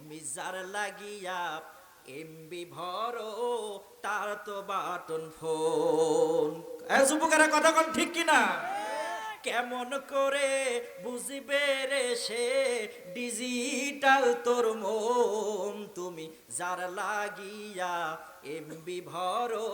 তুমি যার লাগিয়া এমবি ভরো, তার তো বাটন ফোন। যুবকেরা, কথা কোন ঠিক কিনা? কেমন করে বুঝিবে রে সে ডিজিটাল তোর মন? তুমি যার লাগিয়া এমবি ভরো,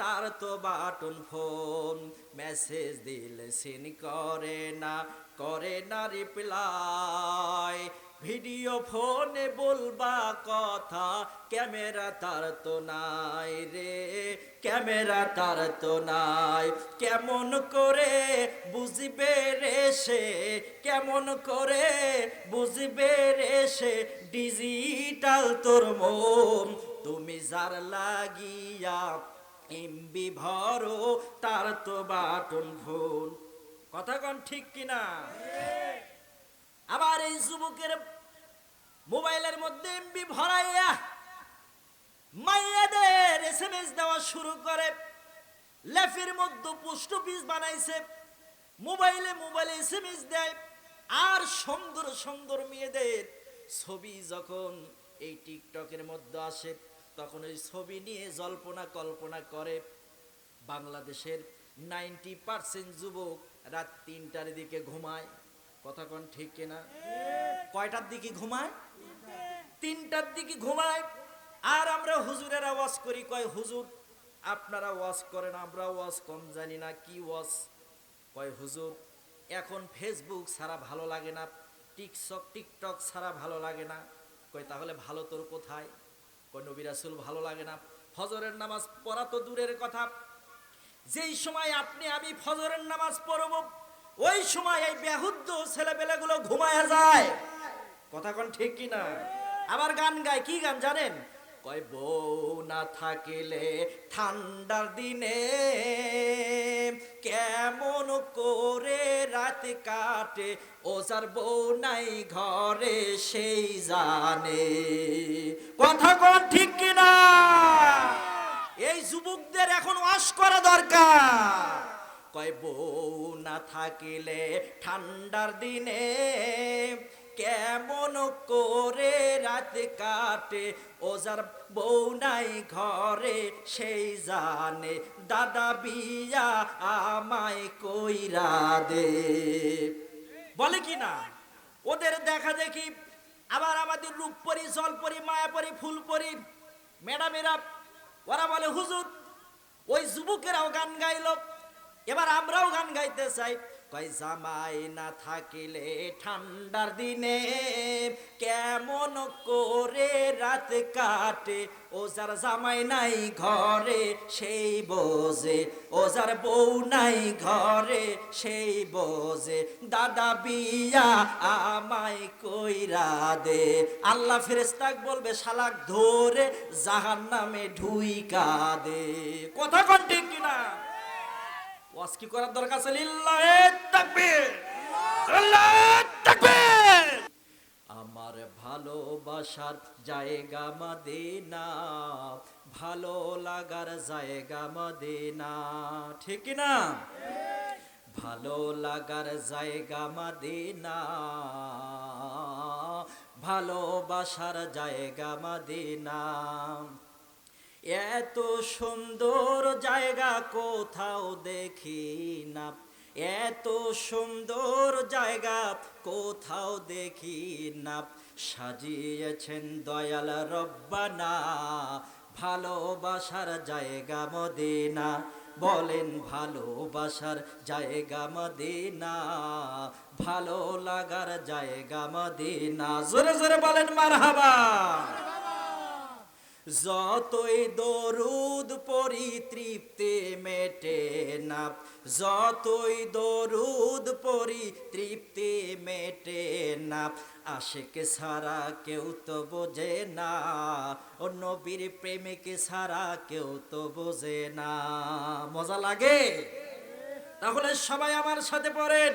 তার তো বাটন ফোন। মেসেজ দিলে সিন করে না করে না রিপ্লাই ভিডিও ফোনে বলবা কথা ক্যামেরা তার তো নাই রে ক্যামেরা তার তো নাই। কেমন করে বুঝবে রে সে কেমন করে বুঝবে রে সে ডিজিটাল তোর মন। তুমি যার লাগিয়া এমবি ভরো তার তো বাটন ফোন। কথা কন ঠিক কিনা? আবার এই যুবকের মোবাইলের মধ্যে এমবি ভরাইয়া মাইয়াদের এসএমএস দেওয়া শুরু করে। লেফের মধ্যে পোস্ট অফিস বানাইছে মোবাইলে মোবাইলে এসএমএস দেয়। আর সুন্দর সুন্দর মেয়েদের ছবি যখন এই টিকটকের মধ্যে আসে তখন ওই ছবি নিয়ে জল্পনা কল্পনা করে। বাংলাদেশের নাইনটি পার্সেন্ট যুবক রাত তিনটার দিকে ঘুমায়। কথা কোন ঠিক কিনা? কয়টার দিকে ঘুমায়? তিনটার দিকে ঘুমায়, আর আমরা হুজুরের আওয়াজ করি, কয়, হুজুর, আপনারা ওয়াজ করেন, আমরা ওয়াজ কম জানি না, কি ওয়াজ? কয়, হুজুর, এখন ফেসবুক ছাড়া ভালো লাগে না টিকটক টিকটক ছাড়া ভালো লাগে না। কয়, তাহলে ভালো তোর কোথায়? কয়, নবী রাসূল ভালো লাগে না। ফজরের নামাজ পড়া তো দূরের কথা। যেই সময় আপনি, আমি ফজরের নামাজ পড়ব, ওই সময় এই বেহুদ্দ ছেলেপেলেগুলো ঘুমায়া যায়। কথা কোন ঠিক কি না আবার গান গায়, কি গান জানেন? কয়, বউ না থাকিলে ঠান্ডার দিনে কেমন করে রাত কাটে ও যার বউ নাই ঘরে সেই জানে। কথা কোন ঠিক কিনা? এই যুবকদের এখন ওয়াশ করা দরকার। কয়, বউ না থাকিলে ঠান্ডার দিনে কেমন করে রাত কাটে? ও যার বউ নাই ঘরে, সেই জানে দাদা বিয়া আমায় কইরা দে। বলে কি না? ওদের দেখা দেখি আবার আমাদের রূপপরি, জলপরি, মায়াপরি, ফুলপরি, ম্যাডামেরা, ওরা বলে, হুজুর, ওই যুবকেরাও গান গাইল। এবার আমরাও গান গাইতে চাই। কয়, জামাই না থাকিলে ঠান্ডার দিনে কেমন করে রাত কাটে? ও যার জামাই নাই ঘরে, সেই বোঝে। ও যার বউ নাই ঘরে, সেই বোঝে। দাদা বিয়া আমায় কইরা দে। আল্লাহ ফেরেস্তাক বলবে, শালাক ধরে জাহান নামে ঢুইকা দে। কথা কন ঠিক কিনা? কি করার দরকার আছে? আমার ভালোবাসার জায়গা মদিনা, ভালো লাগার জায়গা মদিনা। ঠিক না? ভালো লাগার জায়গা মদিনা, ভালোবাসার জায়গা মদিনা। এত সুন্দর জায়গা কোথাও দেখি না। এত সুন্দর জায়গা কোথাও দেখি না। সাজিয়েছেন দয়াল রব্বানা, ভালোবাসার জায়গা মদিনা। বলেন ভালোবাসার জায়গা মদিনা, ভালো লাগার জায়গা মদিনা। জোরে জোরে বলেন মারহাবা। যতই দরুদ পরি তৃপ্তি মেটে না, যতই দরুদ পরি তৃপ্তি মেটে না, আশেক ছাড়া কেউ তো বোঝে না, ও নবীর প্রেমিক ছাড়া কেউ তো বোঝে না। মজা লাগে? তাহলে সবাই আমার সাথে পড়েন।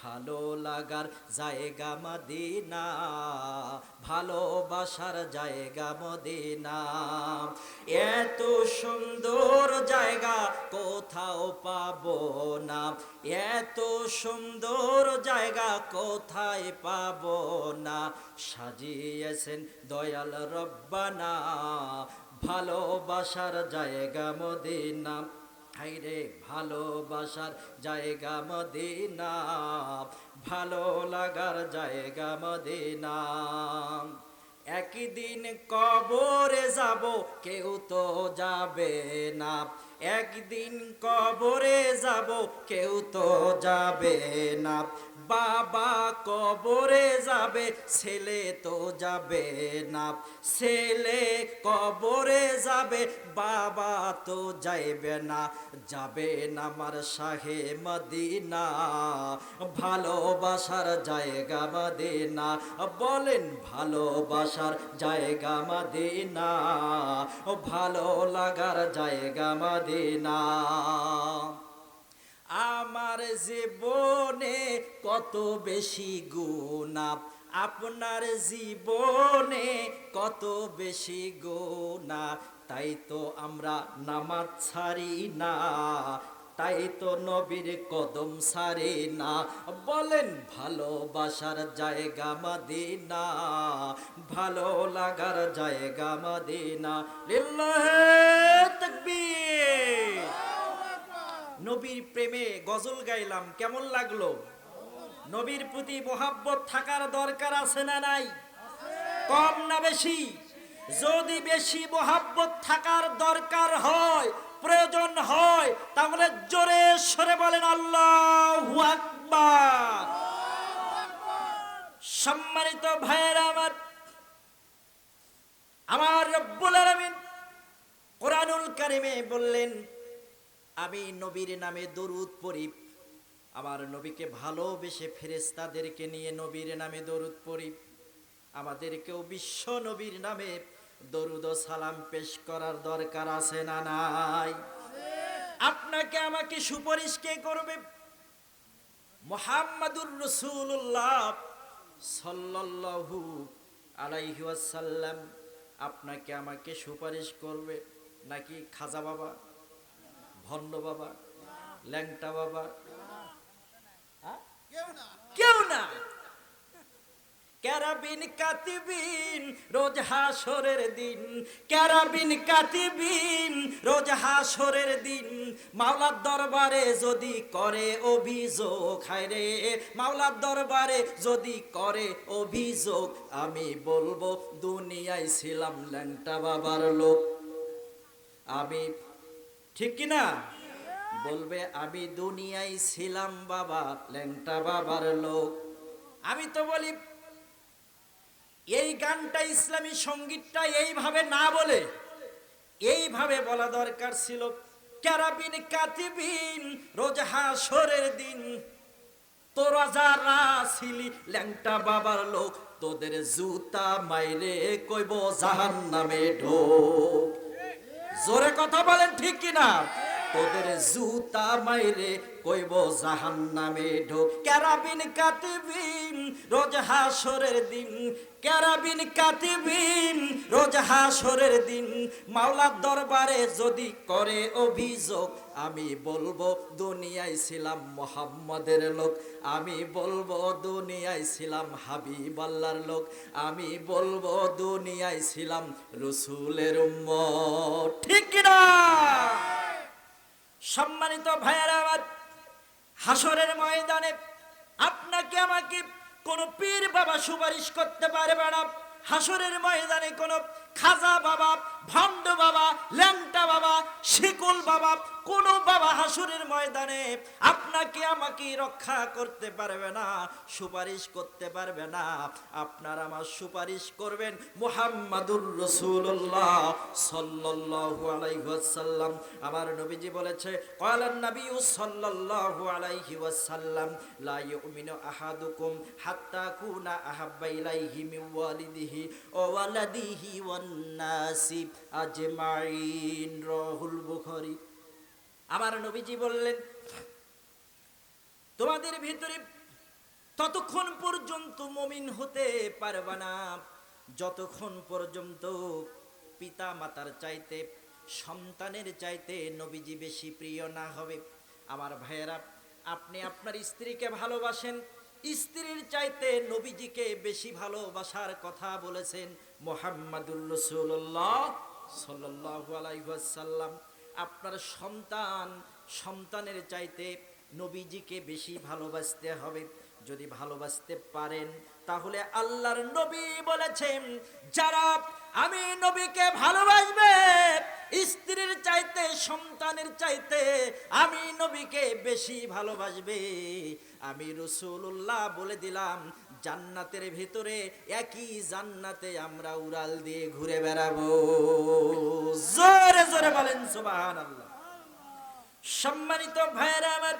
ভালো লাগার জায়গা মদিনা ভালোবাসার জায়গা মদিনা। এত সুন্দর জায়গা কোথাও পাবো না, এত সুন্দর জায়গা কোথায় পাবো না। সাজিয়েছেন দয়াল রব্বানা ভালোবাসার জায়গা মদিনা। হাইরে ভালোবাসার জায়গা মদিনা, ভালো লাগার জায়গা মদিনা। একই দিন কবরে যাব, কেউ তো যাবে না। একদিন কবরে যাব, কেউ তো যাবে না। বাবা কবরে যাবে, ছেলে তো যাবে না। ছেলে কবরে যাবে, বাবা তো যাইবে না। যাবে না আমার শাহে মদিনা, ভালোবাসার জায়গা মদিনা। বলেন ভালোবাসার জায়গা মদিনা, ভালো লাগার জায়গা মদিনা। আমার জীবনে কত বেশি গুণা আপনার জীবনে কত বেশি গুণা তাই তো আমরা নামাজ ছাড়ি না, তাই তো নবীর কদম সারে না। বলেন, ভালোবাসার জায়গা মদিনা, ভালো লাগার জায়গা মদিনা। লিল্লাহে নবীর প্রেমে গজল গাইলাম, কেমন লাগল? নবীর প্রতি মোহাব্বত থাকার দরকার আছে না নাই? কম না বেশি? যদি বেশি মোহাব্বত থাকার দরকার হয়, প্রয়োজন হয়, তাহলে জোরে সরে বলেন আল্লাহ আকবার। সম্মানিত ভাইয়েরা আমার আমার রব্বুল আলামিন কোরআনুল কারিমে বললেন আমি নবীর নামে দরুদ পড়ি। আমার নবীকে ভালোবেসে ফেরেস্তাদেরকে নিয়ে নবীর নামে দরুদ পড়ি। আমাদেরকেও বিশ্ব নবীর নামে দরুদ সালাম পেশ করার দরকার আছে না নাই? আপনাকে আমাকে সুপারিশ কে করবে? মোহাম্মদুর রসুল্লাহ সাল্লাল্লাহু আলাইহি ওয়াসাল্লাম আপনাকে আমাকে সুপারিশ করবে। নাকি খাজা বাবা? ভণ্ড বাবা ল্যাংটা বাবা। হ্যাঁ? কেউ না। ক্যারাবিন কাতিবিন রোজ হাসরের দিন। ক্যারাবিন কাতিবিন রোজ হাসরের দিন। মাওলার দরবারে যদি করে অভিযোগ হায় রে মাওলার দরবারে যদি করে অভিযোগ আমি বলব দুনিয়ায় ছিলাম ল্যাংটা বাবার লোক। আমি ঠিক কি না বলবে, আমি দুনিয়ায় ছিলাম বাবা, ল্যাংটা বাবার লোক। আমি তো বলি, এই গানটা ইসলামী সঙ্গীতটা এইভাবে না বলে, এইভাবে বলা দরকার ছিল। ক্যারাবিন, কাতিবিন, রোজ হাসরের দিন। তোরা যারা ছিলি ল্যাংটা বাবার লোক। তোদের জুতা মাইরে কইব জাহান নামে ঢোক। জোরে কথা বলেন ঠিক কিনা? তোদের জুতা মাইরে কইব জাহান নামে ঢোক। ক্যারাবিন কাতিবিন রোজ হাসরের দিন। ক্যারাবিন কাতিবিন রোজ হাসরের দিন। মাওলার দরবারে যদি করে অভিযোগ আমি বলব দুনিয়ায় ছিলাম মোহাম্মদের লোক। আমি বলব দুনিয়ায় ছিলাম হাবিব আল্লাহর লোক। আমি বলব দুনিয়ায় ছিলাম রসুলের উম্মত। ঠিক কিনা? সম্মানিত ভাইয়ারা আমার হাসরের ময়দানে আপনাকে আমাকে কোন পীর বাবা সুপারিশ করতে পারবে না। হাসরের ময়দানে কোন খাজা বাবা ভণ্ড বাবা, ল্যাংটা বাবা, শিকুল বাবা, কোন বাবা হাসুরের ময়দানে আপনাকে আমাকে রক্ষা করতে পারবে না, সুপারিশ করতে পারবে না। আপনার আমার সুপারিশ করবেন। মুহাম্মাদুর রসুল্লাহ সাল্লাল্লাহু আলাইহি ওয়াসাল্লাম। আমার নবীজি বলেছে ক্বালান নবী সাল্লাল্লাহু আলাইহি ওয়াসাল্লাম, লা ইউমিনু আহাদুকুম হাত্তা কুনা আহাব্বা ইলাইহি মিন ওয়ালিদিহি ওয়া ওয়ালাদিহি ওয়ান নাসি আজমাইন রাহুল আমার নবীজি বললেন, তোমাদের ভিতরে ততক্ষণ পর্যন্ত মমিন হতে পারবে না। যতক্ষণ পর্যন্ত পিতা মাতার চাইতে, সন্তানের চাইতে নবীজি বেশি প্রিয় না হবে। আমার ভাইয়েরা, আপনি আপনার স্ত্রীকে ভালোবাসেন স্ত্রীর চাইতে নবীজিকে বেশি ভালোবাসার কথা বলেছেন মোহাম্মদুর রসুল্লাহ আলাইহি আপনার সন্তান সন্তানের চাইতে নবীজিকে বেশি ভালোবাসতে হবে। যদি ভালোবাসতে পারেন, তাহলে আল্লাহর নবী বলেছেন, যারা আমি নবীকে ভালোবাসবে, স্ত্রীর চাইতে, সন্তানের চাইতে আমি নবীকে বেশি ভালোবাসবে। আমি রসুল্লাহ বলে দিলাম, জান্নাতের ভেতরে একই জান্নাতে আমরা উড়াল দিয়ে ঘুরে বেড়াবো। জোরে জোরে বলেন সুবাহান আল্লাহ সম্মানিত ভাইয়েরা আমার,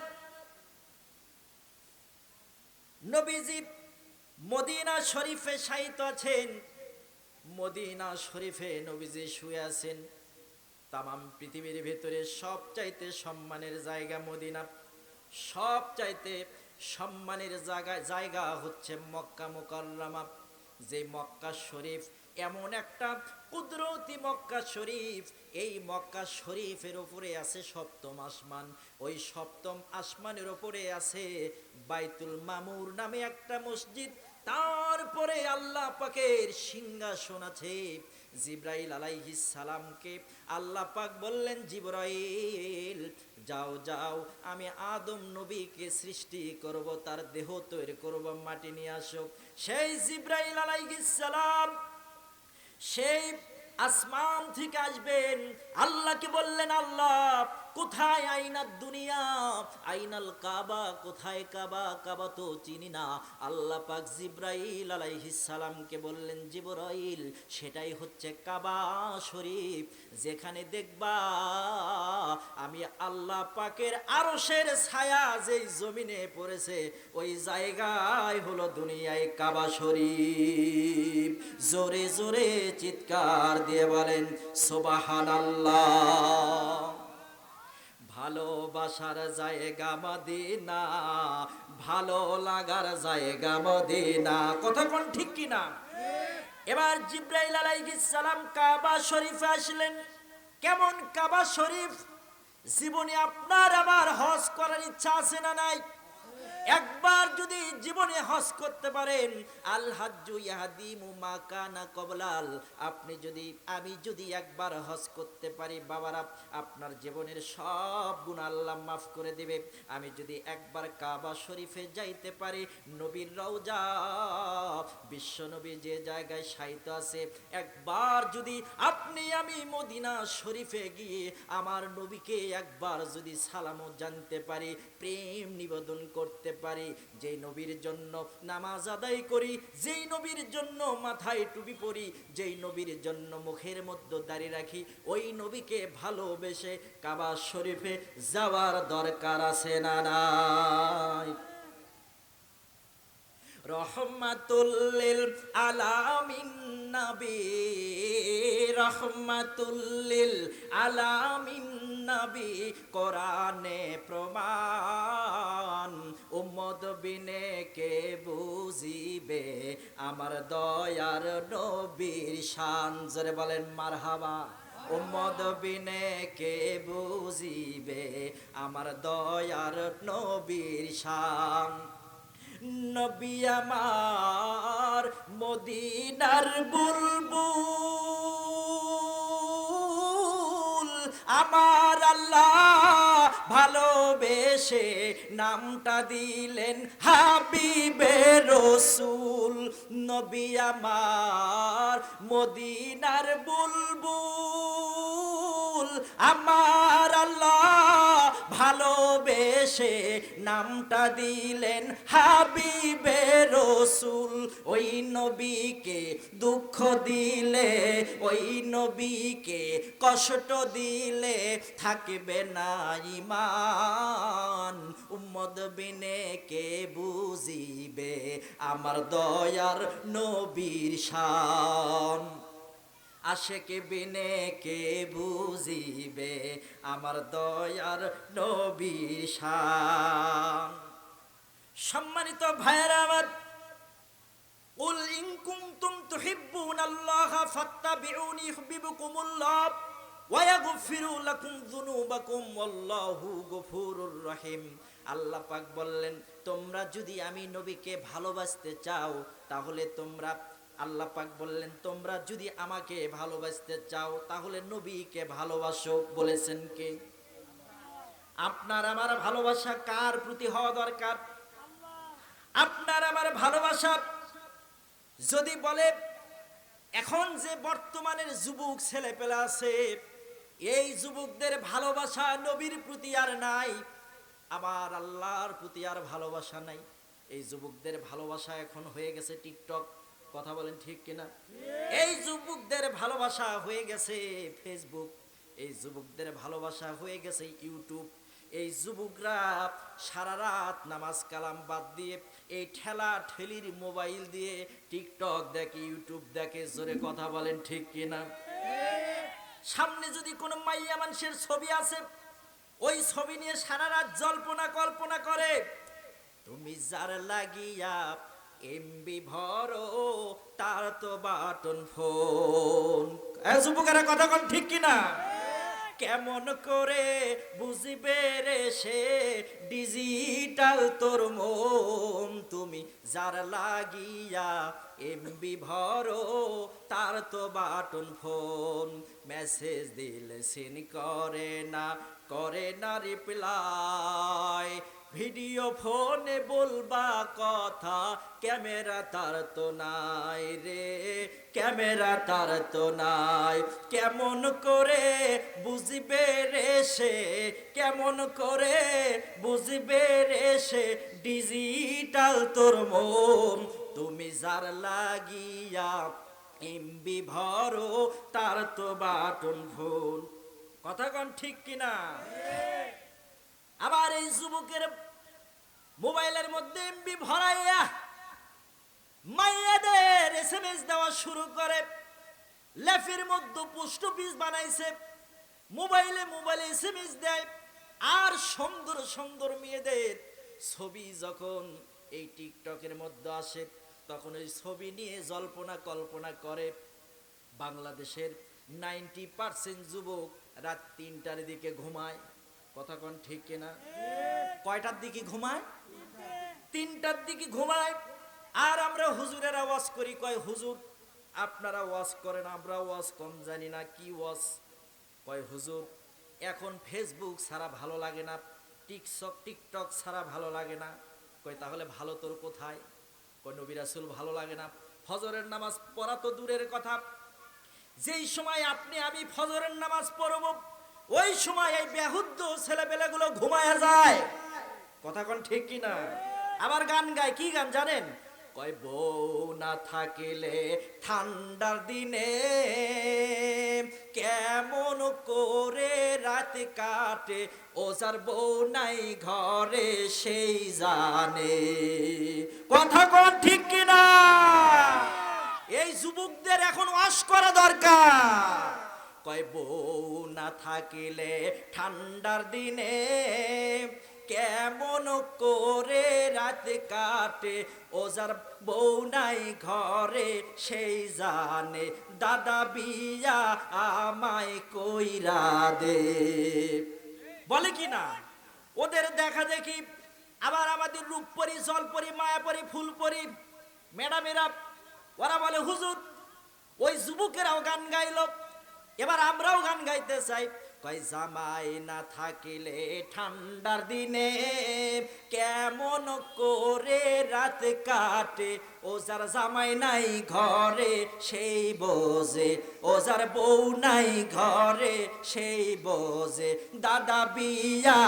নবীজি মদিনা শরীফে শায়িত আছেন। মদিনা শরীফে নবীজি শুয়ে আছেন। তামাম পৃথিবীর ভেতরে সব চাইতে সম্মানের জায়গা মদিনা। সব চাইতে সম্মানের জায়গা জায়গা হচ্ছে মক্কা মুকাররমা। যে মক্কা শরীফ এমন একটা কুদরতি মক্কা শরীফ, এই মক্কা শরীফের ওপরে আছে সপ্তম আসমান। ওই সপ্তম আসমানের ওপরে আছে বাইতুল মামুর নামে একটা মসজিদ। তারপরে আল্লাহ পাকের সিংহাসন আছে জিব্রাইল আলাইহিস সালামকে আল্লাহ পাক বললেন, জিব্রাইল, যাও যাও, আমি আদম নবীকে সৃষ্টি করব, তার দেহ তৈরি করব, মাটি নিয়ে আসো। সেই জিব্রাইল আলাইহিস সালাম, সেই আসমান থেকে আসবেন, আল্লাহকে বললেন, আল্লাহ কোথায় আইনার দুনিয়া? আইনাল কাবা, কোথায় কাবা? কাবা তো চিনি না। আল্লাহ পাক জিব্রাইল সালামকে বললেন, জিব্রাইল, সেটাই হচ্ছে কাবা শরীফ। যেখানে দেখবা, আমি আল্লাহ পাকের আরশের ছায়া যেই জমিনে পড়েছে, ওই জায়গায় হলো দুনিয়ায় কাবা শরীফ। জোরে জোরে চিৎকার দিয়ে বলেন সোবাহান ভালোবাসার জায়গা মদিনা, ভালো লাগার জায়গা মদিনা। কথা কোন ঠিক কিনা? এবার জিব্রাইল আলাইহিস সালাম কাবা শরীফ আসলেন। কেমন কাবা শরীফ? জীবনে আপনার আমার হজ করার ইচ্ছা আছে না নাই? একবার যদি জীবনে হজ করতে পারেন, আল হাজ্জু ইয়াহদিমু মা কানা কবলাল। আপনি যদি, আমি যদি একবার হজ করতে পারি, বাবারা, আপনার জীবনের সব গুণ আল্লাহ মাফ করে দিবে। আমি যদি একবার কাবা শরীফে যাইতে পারি, নবীর রওজা, বিশ্ব নবী যে জায়গায় সাহিত্য আছে, একবার যদি আপনি, আমি মদিনা শরীফে গিয়ে আমার নবীকে একবার যদি সালামও জানতে পারি, প্রেম নিবেদন করতে পারি, যেই নবীর জন্য নামাজ আদায় করি, যেই নবীর জন্য মাথায় টুপি পরি, যেই নবীর জন্য মুখের মধ্যে দাঁড়িয়ে রাখি, ওই নবীকে ভালোবেসে কাবা শরীফে যাওয়ার দরকার আছে না রহমাতুল্লিল আলামিন নবী, রহমাতুল্লিল আলামিন নবী কোরআনে প্রমাণ উম্মদ বিনে কে বুঝিবে? আমার দয়ার নবীর শান, জোরে বলেন মারহাবা। উম্মদ বিনে কে বুঝিবে? আমার দয়ার নবীর শান। নবী আমার মদিনার বুলবুল আমার আল্লাহ ভালোবেসে নামটা দিলেন হাবিবে রসুল। নবী আমার মদিনার বুলবুল। আমার আল্লাহ ভালোবেসে নামটা দিলেন হাবিবে রসুল। ওই নবীকে দুঃখ দিলে, ওই নবীকে কষ্ট দিলে থাকবে না ইমান উম্মদ বিনে কে বুঝিবে আমার দয়ার নবীর শান। আশেকে বিনে কে বুঝিবে আমার দয়ার নবীর শান। সম্মানিত ভাইয়েরা আমার, উল ইনকুম তুম তুহিব্বুন আল্লাহ ফাত্তাবিউনি ইউহিব্বুকুমুল্লাহ ওয়া ইয়াগফিরু লাকুম যুনুবাকুম ওয়াল্লাহু গফুরুর রহিম। আল্লাহ পাক বললেন, তোমরা যদি আমি নবীকে ভালোবাসতে চাও, তাহলে তোমরা আল্লাহ পাক বললেন, তোমরা যদি আমাকে ভালোবাসতে চাও, তাহলে নবীকে ভালোবাসো। বলেছেন কে? আপনার আমার ভালোবাসা কার প্রতি হওয়া দরকার? আপনার আমার ভালোবাসা যদি বলে, এখন যে বর্তমানের যুবক ছেলে পেলে আছে, এই যুবকদের ভালোবাসা নবীর প্রতি আর নাই আমার আল্লাহর প্রতি আর ভালোবাসা নাই। এই যুবকদের ভালোবাসা এখন হয়ে গেছে টিকটক। কথা বলেন ঠিক কিনা? এই যুবকদের ভালোবাসা হয়ে গেছে ফেসবুক এই যুবকদের ভালোবাসা হয়ে গেছে ইউটিউব এই যুবকরা সারা রাত নামাজ কালাম বাদ দিয়ে, এই ঠেলা ঠেলির মোবাইল দিয়ে টিকটক দেখে ইউটিউব দেখে, জোরে কথা বলেন ঠিক কিনা? সামনে যদি কোনো মাইয়া মানুষের ছবি আছে, ওই ছবি নিয়ে সারা রাত জল্পনা কল্পনা করে, তুমি যার লাগিয়া ভরো, তার তো বাটন ফোন। যুবকেরা, কথা কোন ঠিক কিনা? কেমন করে বুঝবে রে সে ডিজিটাল তোর মন? তুমি যার লাগিয়া এমবি ভরো, তার তো বাটন ফোন। মেসেজ দিলে সিন করে না করে না রিপ্লাই ভিডিও ফোনে বলবা কথা, ক্যামেরা তার তো নাই রে, ক্যামেরা তার তো নাই। কেমন করে বুঝবে রে সে, কেমন করে বুঝবে রে সে, ডিজিটাল তোর মন। তুমি যার লাগিয়া এমবি ভরো, তার তো বাটন ফোন কথা কন ঠিক কিনা? আবার এই যুবকের মোবাইলের মধ্যে এমবি ভরাইয়া মাইয়াদের এসএমএস দেওয়া শুরু করে। লেফের মধ্যে পোস্ট অফিস বানাইছে। মোবাইলে মোবাইলে এসএমএস দেয়। আর সুন্দর সুন্দর মেয়েদের ছবি যখন এই টিকটকের মধ্যে আসে, তখন ওই ছবি নিয়ে জল্পনা কল্পনা করে। বাংলাদেশের নাইনটি পার্সেন্ট যুবক রাত তিনটার দিকে ঘুমায়। কথা কন ঠিক কিনা? কয়টার দিকে ঘুমায়? তিনটার দিকে ঘুমায়। আর আমরা হুজুরের আওয়াজ করি, কয়, হুজুর, আপনারা ওয়াজ করেন, আমরা ওয়াজ কম জানি না, কি ওয়াজ? কয়, হুজুর, এখন ফেসবুক ছাড়া ভালো লাগে না টিকটক টিকটক ছাড়া ভালো লাগে না। কয়, তাহলে ভালো তোর কোথায়? কয়, নবী রাসূল ভালো লাগে না। ফজরের নামাজ পড়া তো দূরের কথা। যেই সময় আপনি, আমি ফজরের নামাজ পড়ব ওই সময় এই বেহুদ্দ ছেলেপেলেগুলো ঘুমায়া যায়। কথা কোন ঠিক কি না? আবার গান গায়, কি গান জানেন? কয়, বউ না থাকিলে ঠান্ডার দিনে কেমন করে রাত কাটে ও যার বউ নাই ঘরে সেই জানে। কথা কোন ঠিক কিনা এই যুবকদের এখন ওয়াশ করা দরকার। কয় বউ না থাকিলে ঠান্ডার দিনে কেমন করে রাত কাটে? ও যার বউ নাই ঘরে, সেই জানে, দাদা বিয়া আমায় কইরা দে। বলে কি না? ওদের দেখা দেখি আবার আমাদের রূপপরি, জলপরি, মায়াপরি, ফুলপরি ম্যাডামেরা, ওরা বলে, হুজুর, ওই যুবকেরাও গান গাইলো। এবার আমরাও গান গাইতে চাই। কয়, জামাই না থাকিলে ঠান্ডার দিনে কেমন করে রাত কাটে? ও যার জামাই নাই ঘরে, সেই বোঝে। ও যার বউ নাই ঘরে, সেই বোঝে। দাদা বিয়া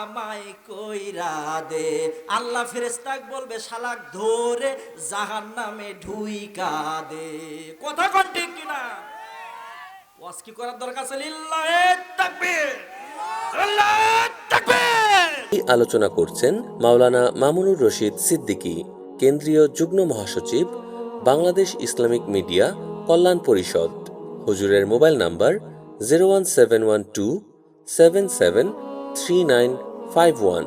আমায় কইরা দে। আল্লাহ ফেরেস্তাক বলবে, শালাক ধরে জাহান নামে ঢুইকা দে। কথা কন ঠিক কিনা? ওয়াজ কি করার দরকার আছে? লিল্লাহে তাকবীর। আল্লাহু তাকবীর। আলোচনা করছেন মাওলানা মামুনুর রশিদ সিদ্দিকী, কেন্দ্রীয় যুগ্ম মহাসচিব, বাংলাদেশ ইসলামিক মিডিয়া কল্যাণ পরিষদ। হুজুরের mobile number zero one seven one two seven seven three nine five one.